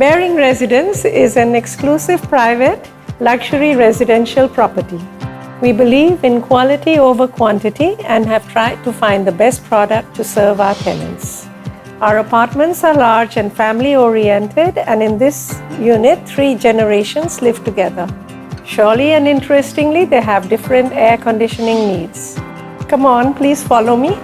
Bearing Residence is an exclusive private luxury residential property. We believe in quality over quantity and have tried to find the best product to serve our tenants. Our apartments are large and family oriented, and in this unit, three generations live together. Surely and interestingly, they have different air conditioning needs. Come on, please follow me.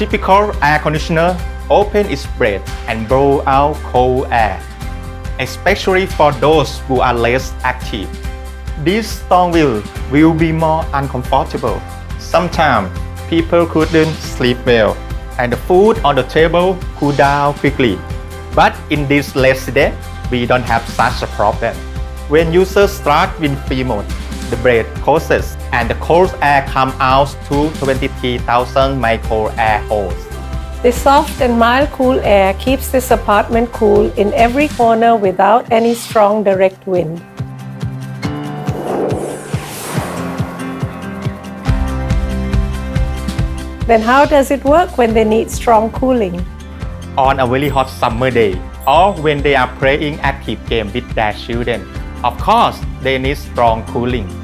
Typical air conditioner open its blade and blow out cold air, especially for those who are less active. This strong will will be more uncomfortable. Sometimes people couldn't sleep well, and the food on the table cool down quickly. But in this residence, we don't have such a problem. When users start with free mode, the blade closes and the cold air comes out to 23,000 micro air holes. The soft and mild cool air keeps this apartment cool in every corner without any strong direct wind. Then how does it work when they need strong cooling? on a very hot summer day or when they are playing active game with their children. Of course, they need strong cooling.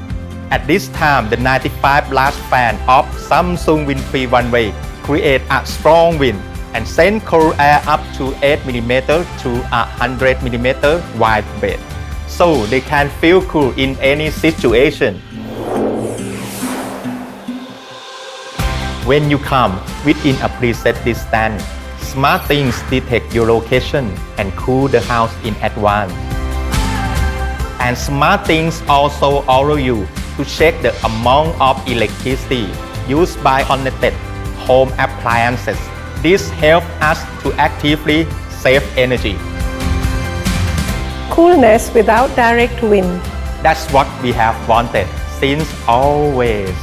At this time, the 95 large fan of Samsung Windfree One Way create a strong wind and send cold air up to 8 mm to a 100 mm wide bed. So they can feel cool in any situation. When you come within a preset distance, Smart Things detect your location and cool the house in advance. And Smart Things also allow you to check the amount of electricity used by connected home appliances. This helps us to actively save energy. Coolness without direct wind. That's what we have wanted since always.